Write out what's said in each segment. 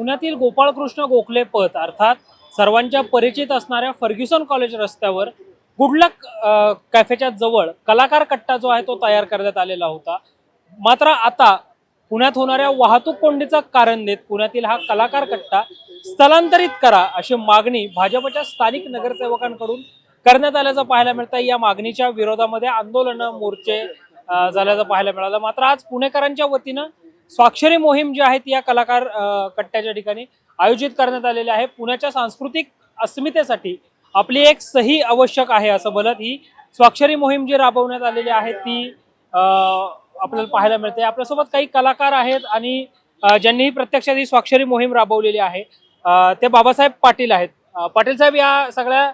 पुण्यातील गोपाळकृष्ण गोखले पथ अर्थात सर्वांच्या परिचित असणाऱ्या फर्ग्युसन कॉलेज रस्त्यावर गुडलक कॅफेच्या जवळ कलाकार कट्टा जो आहे तो तयार करण्यात आलेला होता. मात्र आता पुण्यात होणाऱ्या वाहतूक कोंडीचं कारण देत पुण्यातील हा कलाकार कट्टा स्थलांतरित करा अशी मागणी भाजपच्या स्थानिक नगरसेवकांकडून करण्यात आल्याचं पाहायला मिळतं या मागणीच्या विरोधामध्ये आंदोलनं मोर्चे झाल्याचं पाहायला मिळालं. मात्र आज पुणेकरांच्या वतीनं स्वाक्षरी मोहीम जी आहे ती या कलाकार कट्ट्याच्या ठिकाणी आयोजित करण्यात आलेली आहे. पुण्याच्या सांस्कृतिक अस्मितेसाठी आपली एक सही आवश्यक आहे असं बोलत ही स्वाक्षरी मोहीम जी राबवण्यात आलेली आहे ती अ, आपल्याला पाहायला मिळते. आपल्यासोबत काही कलाकार आहेत आणि ज्यांनी ज्यांनी प्रत्यक्षात ही स्वाक्षरी मोहीम राबवलेली आहे ते बाबासाहेब पाटील आहेत. पाटील साहेब या सगळ्या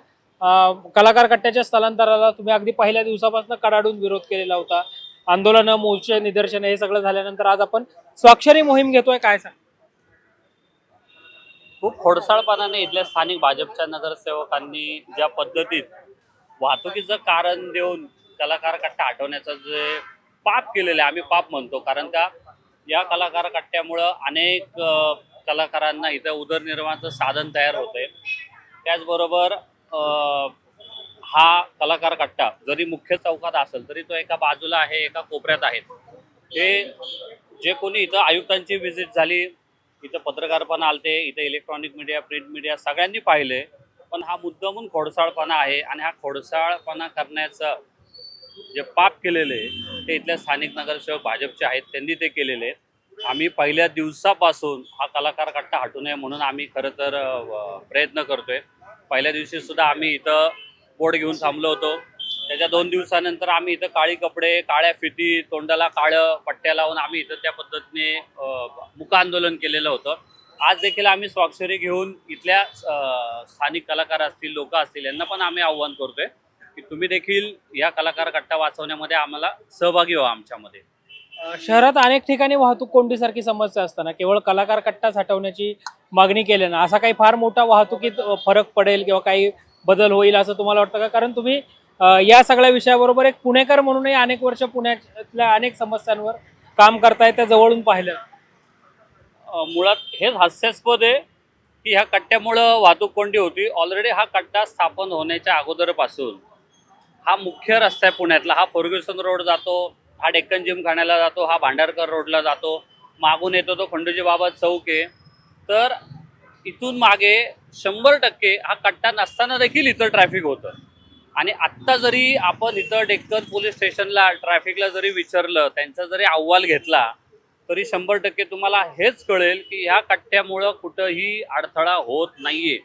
कलाकार कट्ट्याच्या स्थलांतराला तुम्ही अगदी पहिल्या दिवसापासून कडाडून विरोध केलेला होता. आंदोलनं मोर्चे निदर्शन हे सगळं झाल्यानंतर आज आपण स्वाक्षरी मोहीम घेतोय. काय सांग? खूप खोडसाळपणाने इथल्या स्थानिक भाजपच्या नगरसेवकांनी ज्या पद्धतीत वाहतुकीचं कारण देऊन कलाकार कट्टा हटवण्याचं जे पाप केलेलं आहे आम्ही पाप म्हणतो. कारण का या कलाकार कट्ट्यामुळं अनेक कलाकारांना इथं उदरनिर्वाहाचं साधन तयार होतंय. त्याचबरोबर हा कलाकार कट्टा जरी मुख्य चौकात असेल तरी तो एका बाजूला आहे एका कोपऱ्यात आहे. ते जे कोणी इथं आयुक्तांची व्हिजिट झाली इथं पत्रकार पण आलते इथं इलेक्ट्रॉनिक मीडिया प्रिंट मीडिया सगळ्यांनी पाहिले पण हा मुद्दामून खोडसाळपणा आहे आणि हा खोडसाळपणा करण्याचं जे पाप केलेले आहे, ते इथल्या स्थानिक नगरसेवक भाजपचे आहेत त्यांनी ते केलेले. आम्ही पहिल्या दिवसापासून हा कलाकार कट्टा हटू नये म्हणून आम्ही खरं तर प्रयत्न करतोय. पहिल्या दिवशी सुद्धा आम्ही इथं बोर्ड घेऊन थांबलो होतो. त्याच्या दोन दिवसानंतर आम्ही इथं काळी कपडे काळ्या फिती तोंडाला काळं पट्ट्या लावून आम्ही इथं त्या पद्धतीने मुक आंदोलन केलेलं होतं. आज देखील आम्ही स्वाक्षरी घेऊन इथल्या स्थानिक कलाकार असतील लोक असतील यांना पण आम्ही आव्हान करतोय की तुम्ही देखील या कलाकार कट्टा वाचवण्यामध्ये आम्हाला सहभागी व्हा आमच्यामध्ये. शहरात अनेक ठिकाणी वाहतूक कोंडीसारखी समस्या असताना केवळ कलाकार कट्टा साठवण्याची मागणी केल्यानं असा काही फार मोठा वाहतुकीत फरक पडेल किंवा काही बदल होईल असं तुम्हाला वाटतं का? कारण तुम्ही या सगळ्या विषयाबरोबर एक पुणेकर म्हणूनही अनेक वर्ष पुण्यातल्या अनेक समस्यांवर काम करताय त्या जवळून पाहिलं. मुळात हेच हास्यास्पद आहे की ह्या कट्ट्यामुळं वाहतूक कोंडी होती. ऑलरेडी हा कट्टा स्थापन होण्याच्या अगोदरपासून हा मुख्य रस्ता आहे पुण्यातला. हा फर्ग्युसन रोड जातो हा डेक्कन जिम खाण्याला जातो हा भांडारकर रोडला जातो. मागून येतो तो खंडोजी बाबा चौक आहे. तर इथून मागे शंभर टक्के हा कट्टा नसताना देखील इथं ट्रॅफिक होतं. आणि आत्ता जरी आपण इथं डेक्कन पोलीस स्टेशनला ट्रॅफिकला जरी विचारलं त्यांचा जरी अहवाल घेतला तरी शंभर टक्के तुम्हाला हेच कळेल की ह्या कट्ट्यामुळं कुठंही अडथळा होत नाहीये.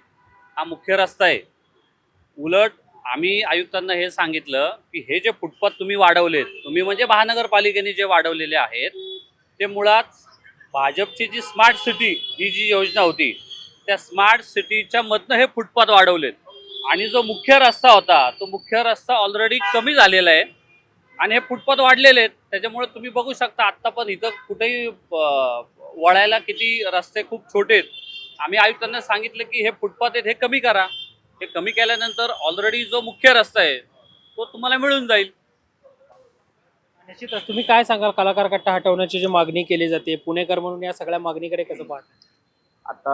हा मुख्य रस्ता आहे. उलट आम्ही आयुक्तांना हे सांगितलं की हे जे फुटपाथ तुम्ही वाढवलेत तुम्ही म्हणजे महानगरपालिकेने जे वाढवलेले आहेत ते मुळात भाजपची जी स्मार्ट सिटी ही जी योजना होती त्या स्मार्ट सिटीच्या मधनं हे फुटपाथ वाढवलेत. आणि जो मुख्य रस्ता होता तो मुख्य रस्ता ऑलरेडी कमी झालेला आहे. आणि हे फुटपाथ वाढलेले आहेत. त्याच्यामुळे तुम्ही बघू शकता आत्ता पण इथं कुठेही वळायला किती रस्ते खूप छोटे आहेत. आम्ही आयुक्तांना सांगितलं की हे फुटपाथ आहेत हे कमी करा. हे कमी केल्यानंतर ऑलरेडी जो मुख्य रस्ता आहे तो तुम्हाला मिळून जाईल. निश्चितच तुम्ही काय सांगाल? कलाकार कट्टा हटवण्याची जी मागणी केली जाते पुणेकर म्हणून या सगळ्या मागणीकडे कसं पाहता? आता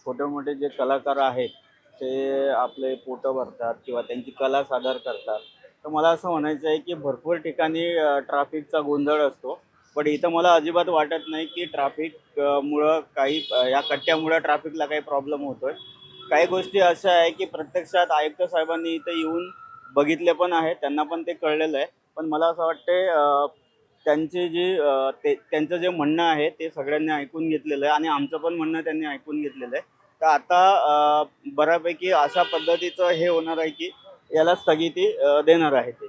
छोटे मोठे जे कलाकार आहेत ते आपले पोटं भरतात किंवा त्यांची कला सादर करतात. तर मला असं म्हणायचं आहे की भरपूर ठिकाणी ट्रॅफिकचा गोंधळ असतो. पण इथं मला अजिबात वाटत नाही की ट्रॅफिक मुळं काही या कट्ट्यामुळं ट्रॅफिकला काही प्रॉब्लेम होतो आहे काही गोष्टी अशा आहे की प्रत्यक्षात आयुक्त साहेबांनी इथं येऊन बघितले पण आहे त्यांना पण ते कळलेलं आहे. पण मला असं वाटते त्यांचे जे ते त्यांचं जे म्हणणं आहे ते सगळ्यांनी ऐकून घेतलेलं आहे आणि आमचं पण म्हणणं त्यांनी ऐकून घेतलेलं आहे. तर आता बऱ्यापैकी अशा पद्धतीचं हे होणार आहे की याला स्थगिती देणार आहे ते.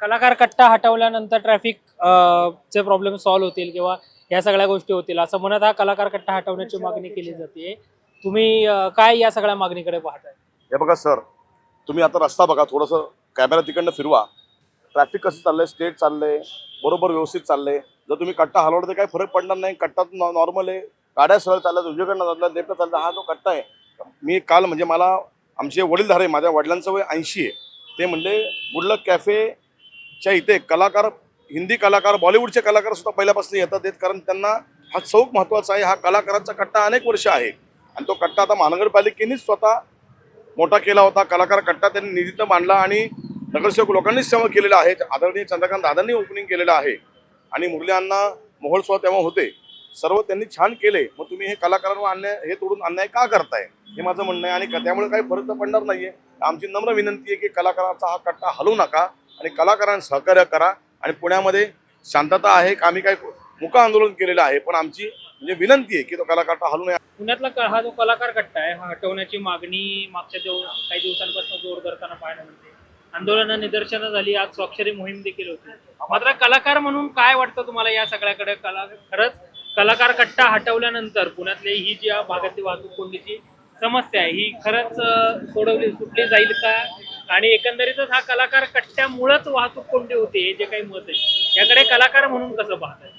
कलाकार कट्टा हटवल्यानंतर ट्रॅफिक चे प्रॉब्लेम सॉल्व्ह होतील किंवा या सगळ्या गोष्टी होतील असं म्हणत हा कलाकार कट्टा हटवण्याची मागणी केली जाते तुम्ही काय या सगळ्या मागणीकडे पाहताय? हे बघा सर तुम्ही आता रस्ता बघा थोडंसं कॅमेरा तिकडनं फिरवा. ट्रॅफिक कसं चाललंय स्टेट चाललंय बरोबर व्यवस्थित चाललंय. जर तुम्ही कट्टा हलवला तर काही फरक पडणार नाही. कट्टा नॉर्मल आहे. गाड्या सरळ चालल्या उजवीकडनं चालल्या लेफ्ट चालल्या हा जो कट्टा आहे मी काल म्हणजे मला आमचे वडीलधारे आहे, माझ्या वडिलांचं वय ऐंशी आहे. ते म्हणले गुडलक कॅफेच्या इथे कलाकार हिंदी कलाकार बॉलिवूडचे कलाकार सुद्धा पहिल्यापासून येतात येत कारण त्यांना हा चौक महत्त्वाचा आहे. हा कलाकारांचा कट्टा अनेक वर्ष आहे. आणि तो कट्टा आता महानगरपालिकेनेच स्वतः मोठा केला होता. कलाकार कट्टा त्यांनी निधीतनं मांडला आणि नगरसेवक लोकांनीच सेवा केलेला आहे. आदरणीय चंद्रकांत दादांनी ओपनिंग केलेलं आहे. आणि मुरली अण्णा महोत्सव तेव्हा होते. सर्व त्यांनी छान केले. मग तुम्ही हे कलाकारांवर अन्याय हे तोडून अन्याय का करताय? हे माझं म्हणणं आहे. आणि त्यामुळे काही फरक तर पडणार नाहीये. आमची नम्र विनंती आहे की कलाकारांचा हा कट्टा हलवू नका आणि कलाकारांना सहकार्य करा. आणि पुण्यामध्ये शांतता आहे. का आम्ही काय मुका आंदोलन केलेलं आहे. पण आमची म्हणजे विनंती आहे की तो कलाकार हलू नये. पुण्यातला क- हा जो कलाकार कट्टा आहे हा हटवण्याची मागणी मागच्या दिव काही दिवसांपासून जोर धरताना पाहायला मिळते. आंदोलनं निदर्शनं झाली. आज स्वाक्षरी मोहीम देखील होती. मात्र कलाकार म्हणून काय वाटतं तुम्हाला या सगळ्याकडे? कला खरंच कलाकार कट्टा हटवल्यानंतर पुण्यातली ही जी भागातली वाहतूक कोंडीची समस्या आहे ही खरंच सोडवली सुटली जाईल का? आणि एकंदरीतच हा कलाकार कट्ट्यामुळंच वाहतूक कोंडी होते हे जे काही मत आहे याकडे कलाकार म्हणून कसं पाहताय?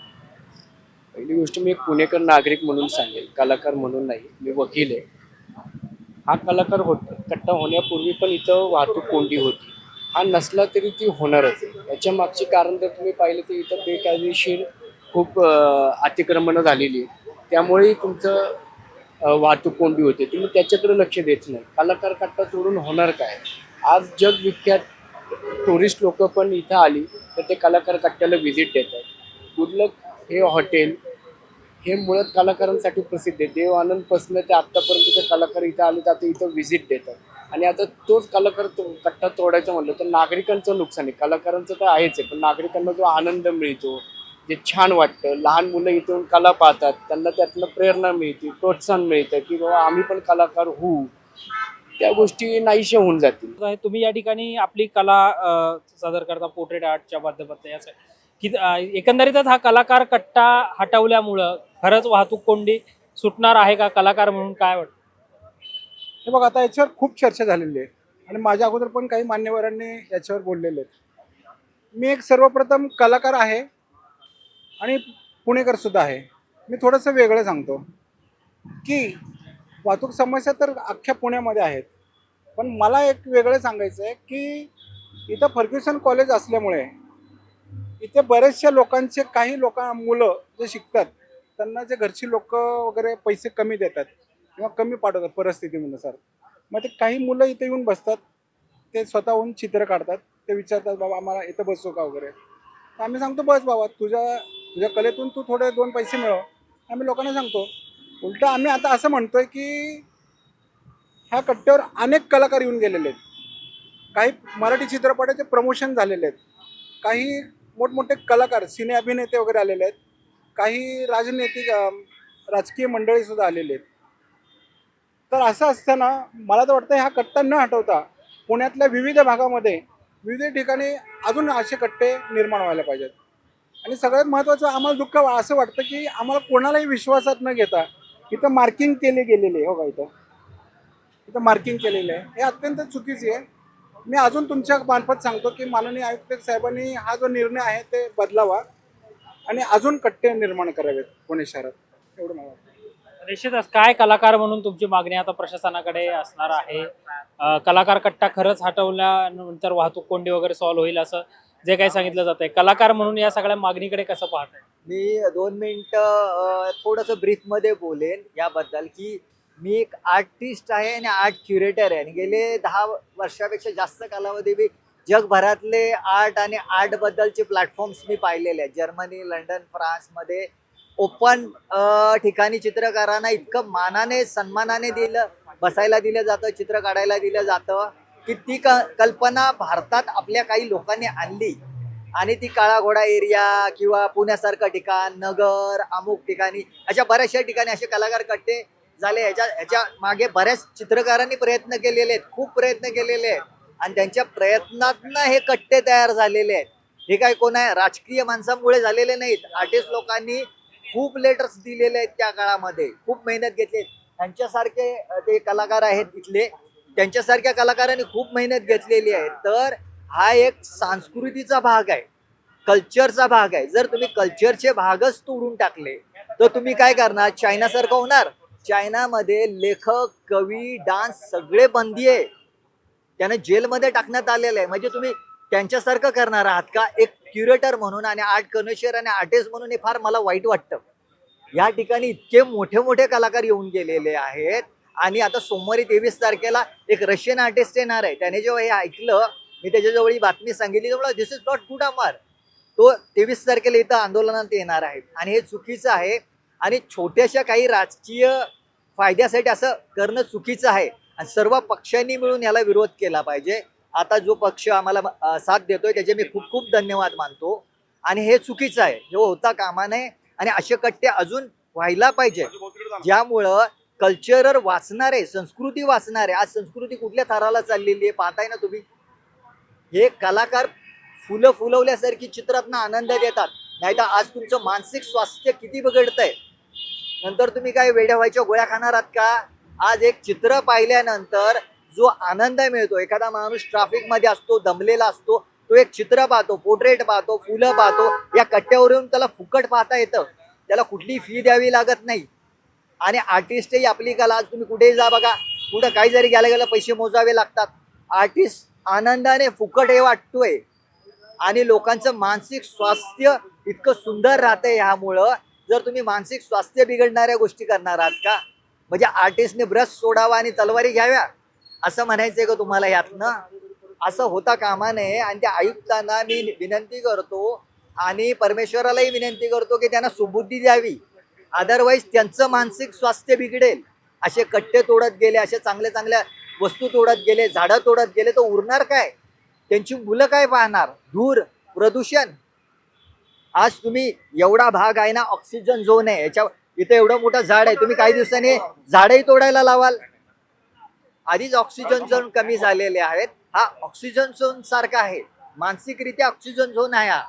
पहिली गोष्ट मी एक पुणेकर नागरिक म्हणून सांगेल कलाकार म्हणून नाही मी वकील आहे. हा कलाकार होत कट्टा होण्यापूर्वी पण इथं वाहतूक कोंडी होती. हा नसला तरी ती होणारच आहे. याच्या मागचे कारण जर तुम्ही पाहिलं तर इथं बेकायदेशीर खूप अतिक्रमणं झालेली त्यामुळेही तुमचं वाहतूक कोंडी होते. तुम्ही त्याच्याकडे लक्ष देत नाही. कलाकार कट्टा तोडून होणार काय? आज जगविख्यात टुरिस्ट लोक पण इथं आली तर ते कलाकार कट्ट्याला व्हिजिट देतात गुडलक हे हॉटेल हे मुळात कलाकारांसाठी प्रसिद्ध आहे. देव आनंदपासून ते आत्तापर्यंत ते कलाकार इथं आले तर आता इथं व्हिजिट देतात आणि आता तोच कलाकार तो कट्टा तोडायचा म्हणलं तर नागरिकांचं नुकसान आहे. कलाकारांचं तर आहेच आहे पण नागरिकांना जो आनंद मिळतो जे छान वाटतं लहान मुलं इथून कला पाहतात त्यांना त्यातनं प्रेरणा मिळते प्रोत्साहन मिळतं की बाबा आम्ही पण कलाकार होऊ. त्या गोष्टी नाहीशा होऊन जातील. तुम्ही या ठिकाणी आपली कला सादर करता पोर्ट्रेट आर्टच्या माध्यमातून याचं की एकंदरीतच हा कलाकार कट्टा हटवल्यामुळं खरंच वाहतूक कोंडी सुटणार आहे का कलाकार म्हणून काय वाटतं? हे बघ आता याच्यावर खूप चर्चा झालेली आहे. आणि माझ्या अगोदर पण काही मान्यवरांनी याच्यावर बोललेले आहेत. मी एक सर्वप्रथम कलाकार आहे आणि पुणेकर सुद्धा आहे. मी थोडंसं वेगळं सांगतो की वाहतूक समस्या तर अख्ख्या पुण्यामध्ये आहेत. पण मला एक वेगळं सांगायचं आहे की इथं फर्ग्युसन कॉलेज असल्यामुळे इथे बरेचशा लोकांचे काही लोकां मुलं जे शिकतात त्यांना जे घरची लोक वगैरे पैसे कमी देतात किंवा कमी पाठवतात परिस्थितीनुसार मग ते काही मुलं इथे येऊन बसतात ते स्वतःहून चित्र काढतात ते विचारतात बाबा आम्हाला इथं बसू का वगैरे? तर आम्ही सांगतो बस बाबा तुझ्या तुझ्या कलेतून तू थोडे दोन पैसे मिळव. आम्ही लोकांना सांगतो उलटं आम्ही आता असं म्हणतोय की ह्या कट्ट्यावर अनेक कलाकार येऊन गेलेले आहेत. काही मराठी चित्रपटाचे प्रमोशन झालेले आहेत. काही मोठमोठे कलाकार सिने अभिनेते वगैरे आलेले आहेत. काही राजनैतिक राजकीय मंडळीसुद्धा आलेले आहेत. तर असं असताना मला तर वाटतं हा कट्टा न हटवता पुण्यातल्या विविध भागामध्ये विविध ठिकाणी अजून असे कट्टे निर्माण व्हायला पाहिजेत. आणि सगळ्यात महत्त्वाचं आम्हाला दुःख असं वाटतं की आम्हाला कोणालाही विश्वासात न घेता इथं मार्किंग केली गेलेली आहे, हो का इथं? इथं मार्किंग केलेलं आहे. हे अत्यंत चुकीची आहे. मी अजून तुमच्या मार्फत सांगतो की माननीय आयुक्त साहेबांनी हा जो निर्णय आहे ते बदलावा आणि अजून कट्टे निर्माण करावेत पुणे शहरात. निश्चितच काय कलाकार म्हणून तुमची मागणी आता प्रशासनाकडे असणार आहे? अ, कलाकार कट्टा खरंच हटवल्यानंतर वाहतूक कोंडी वगैरे सॉल्व्ह होईल असं जे काही सांगितलं जात आहे कलाकार म्हणून या सगळ्या मागणीकडे कसं पाहत मी दोन मिनटं थोडंसं ब्रीफमध्ये बोलेन याबद्दल की मी एक आर्टिस्ट आहे आणि आर्ट क्युरेटर आहे. आणि गेले दहा वर्षापेक्षा जास्त कालावधी मी जगभरातले आर्ट आणि आर्टबद्दलचे प्लॅटफॉर्म्स मी पाहिलेले आहेत. जर्मनी लंडन फ्रान्समध्ये ओपन ठिकाणी चित्रकारांना इतकं मानाने सन्मानाने दिलं बसायला दिलं जातं चित्र काढायला दिलं जातं की ती क कल्पना भारतात आपल्या काही लोकांनी आणली. आणि ती काळाघोडा एरिया किंवा पुण्यासारखं ठिकाण नगर अमुक ठिकाणी अशा बऱ्याचशा ठिकाणी असे कलाकार कट्टे झाले. ह्याच्या ह्याच्या मागे बऱ्याच चित्रकारांनी प्रयत्न केलेले आहेत खूप प्रयत्न केलेले आहेत. आणि त्यांच्या प्रयत्नातनं हे कट्टे तयार झालेले आहेत. हे काय कोण आहे? राजकीय माणसांमुळे झालेले नाहीत. आर्टिस्ट लोकांनी खूप लेटर्स दिलेले आहेत त्या काळामध्ये. खूप मेहनत घेतली. त्यांच्यासारखे ते कलाकार आहेत इथले. त्यांच्यासारख्या कलाकारांनी खूप मेहनत घेतलेली आहे. तर हा एक संस्कृतीचा भाग आहे. कल्चरचा भाग आहे. जर तुम्ही कल्चरचे भागच तोडून टाकले तर तुम्ही काय करणार? चायनासारखं होणार. चायनामध्ये लेखक कवी डान्स सगळे बंदी आहे. त्यांना जेलमध्ये टाकण्यात आलेलं आहे. म्हणजे तुम्ही त्यांच्यासारखं करणार आहात का? एक क्युरेटर म्हणून आणि आर्ट कनेशर आणि आर्टिस्ट म्हणून हे फार मला वाईट वाटतं. या ठिकाणी इतके मोठे मोठे कलाकार येऊन गेलेले आहेत. आणि आता सोमवारी तेवीस तारखेला एक रशियन आर्टिस्ट येणार आहे. त्याने जेव्हा हे ऐकलं मी त्याच्याजवळ ही बातमी सांगितली. तेव्हा दिस इज नॉट गुड अमार तो तेवीस तारखेला इथं आंदोलनात येणार आहे. आणि हे चुकीचं आहे. आणि छोट्याशा काही राजकीय फायद्यासाठी असं करणं चुकीचं आहे. आणि सर्व पक्षांनी मिळून याला विरोध केला पाहिजे. आता जो पक्ष आम्हाला साथ देतोय त्याचे मी खूप खूप धन्यवाद मानतो. आणि हे चुकीचं आहे. हे होता कामा नये. आणि असे कट्टे अजून व्हायला पाहिजे. ज्यामुळं कल्चरर वाचणारे संस्कृती वाचणारे आज संस्कृती कुठल्या थराला चाललेली आहे पाहताय ना तुम्ही? हे कलाकार फुलं फुलवल्यासारखी चित्रातनं आनंद देतात नाही तर आज तुमचं मानसिक स्वास्थ्य किती बिघडतंय? नंतर तुम्ही काय वेड्या व्हायच्या गोळ्या खाणार आहात का? आज एक चित्र पाहिल्यानंतर जो आनंद मिळतो. एखादा माणूस ट्राफिकमध्ये असतो दमलेला असतो तो एक चित्र पाहतो पोर्ट्रेट पाहतो फुलं पाहतो या कट्ट्यावरून त्याला फुकट पाहता येतं. त्याला कुठली फी द्यावी लागत नाही. आणि आर्टिस्टही आपली कला आज तुम्ही कुठेही जा बघा कुठं काही जरी गेल्या गेलं पैसे मोजावे लागतात. आर्टिस्ट आनंदाने फुकट हे वाटतोय. आणि लोकांचं मानसिक स्वास्थ्य इतकं सुंदर राहतंय ह्यामुळं. जर तुम्ही मानसिक स्वास्थ्य बिघडणाऱ्या गोष्टी करणार आहात का? म्हणजे आर्टिस्टने ब्रश सोडावा आणि तलवारी घ्याव्या. असं म्हणायचंय का तुम्हाला यातनं? असं होता कामा नये. आणि त्या आयुक्तांना मी विनंती करतो आणि परमेश्वरालाही विनंती करतो की त्यांना सुबुद्धी द्यावी. अदरवाईज त्यांचं मानसिक स्वास्थ्य बिघडेल. असे कट्टे तोडत गेले असे चांगल्या चांगल्या वस्तू तोडत गेले झाडं तोडत गेले तर उरणार काय? त्यांची मुलं काय पाहणार? धूर प्रदूषण. आज तुम्ही एवढा भाग आहे ना ऑक्सिजन झोन आहे. याच्या इथं एवढं मोठं झाड आहे. तुम्ही काही दिवसांनी झाडही तोडायला लावाल. आधीच ऑक्सिजन झोन कमी झालेले आहेत. हा ऑक्सिजन झोन सारखा आहे. मानसिकरित्या ऑक्सिजन झोन आहे हा.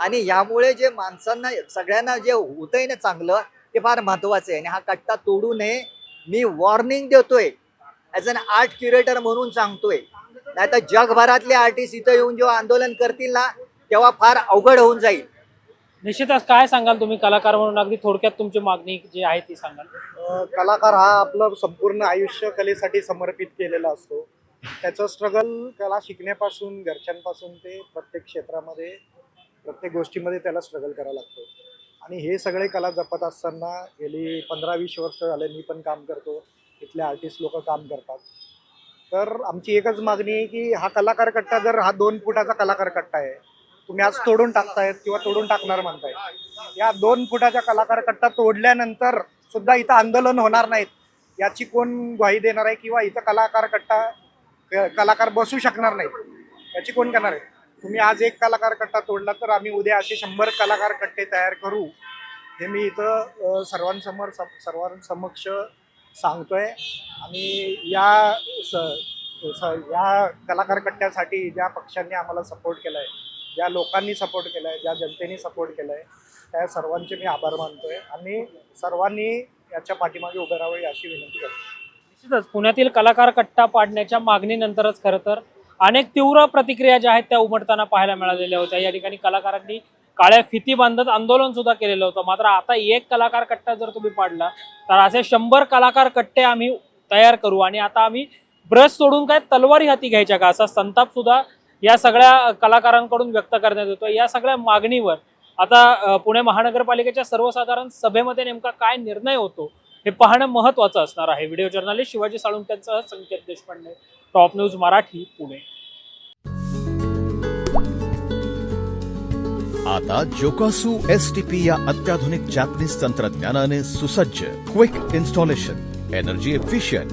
आणि यामुळे जे माणसांना सगळ्यांना जे होतंय ना चांगलं ते फार महत्वाचं आहे. आणि हा कट्टा तोडू नये. मी वॉर्निंग देतोय. ॲज अन आर्ट क्युरेटर म्हणून सांगतोय. नाही तर जगभरातले आर्टिस्ट इथं येऊन जेव्हा आंदोलन करतील ना तेव्हा फार अवघड होऊन जाईल. निश्चितच काय सांगाल तुम्ही? कलाकार म्हणून अगदी थोडक्यात तुमची मागणी जी आहे ती सांगाल. कलाकार हा आपलं संपूर्ण आयुष्य कलेसाठी समर्पित केलेला असतो. त्याचं स्ट्रगल कला शिकण्यापासून घरच्यांपासून ते प्रत्येक क्षेत्रामध्ये प्रत्येक गोष्टीमध्ये त्याला स्ट्रगल करावं लागतो. आणि हे सगळे कला जपत असताना गेली पंधरा वीस वर्ष झाले मी पण काम करतो. इथले आर्टिस्ट लोक काम करतात. तर आमची एकच मागणी आहे की हा कलाकार कट्टा जर हा दोन फुटाचा कलाकार कट्टा आहे तुम्ही आज तोडून टाकतायत किंवा तोडून टाकणार म्हणताय या दोन फुटाच्या कलाकार कट्टा तोडल्यानंतर सुद्धा इथं आंदोलन होणार नाहीत. याची कोण ग्वाही देणार आहे किंवा इथं कलाकार कट्टा कलाकार बसू शकणार नाहीत? याची कोण करणार आहे? तुम्ही आज एक कलाकार कट्टा तोडला तर आम्ही उद्या असे शंभर कलाकार कट्टे तयार करू. हे मी इथं सर्वांसमोर सर्वांसमक्ष सांगतोय. आणि या स- स- या कलाकार कट्ट्यासाठी ज्या पक्षांनी आम्हाला सपोर्ट केला आहे ज्या लोकांनी सपोर्ट केलाय ज्या जनतेने सपोर्ट केलाय त्या सर्वांचे मी आभार मानतोय आणि सर्वांनी याच्या पाठीमागे उभं राहावे अशी विनंती करतो. निश्चितच पुण्यातील कलाकार कट्टा पाडण्याच्या मागणीनंतरच खरं तर अनेक तीव्र प्रतिक्रिया ज्या आहेत त्या उमटताना पाहायला मिळालेल्या होत्या. या ठिकाणी कलाकारांनी काळ्या फिती बांधत आंदोलन सुद्धा केलेलं होतं. मात्र आता एक कलाकार कट्टा जर तुम्ही पाडला तर असे शंभर कलाकार कट्टे आम्ही तयार करू आणि आता आम्ही ब्रश सोडून काय तलवारी हाती घ्यायच्या का? असा संताप सुद्धा या सगळ्या कलाकारांकडून व्यक्त करण्यात येतो. या सगळ्या मागणीवर आता पुणे महानगरपालिकेच्या सर्वसाधारण सभेमध्ये नेमका काय निर्णय होतो हे पाहणं महत्त्वाचं असणार आहे. व्हिडिओ जर्नलिस्ट शिवाजी साळुंक्यांसह संकेत देशपांडे टॉप न्यूज मराठी पुणे. आता जोकासू एस टी पी या अत्याधुनिक जॅपनीज तंत्रज्ञानाने सुसज्ज quick installation energy efficient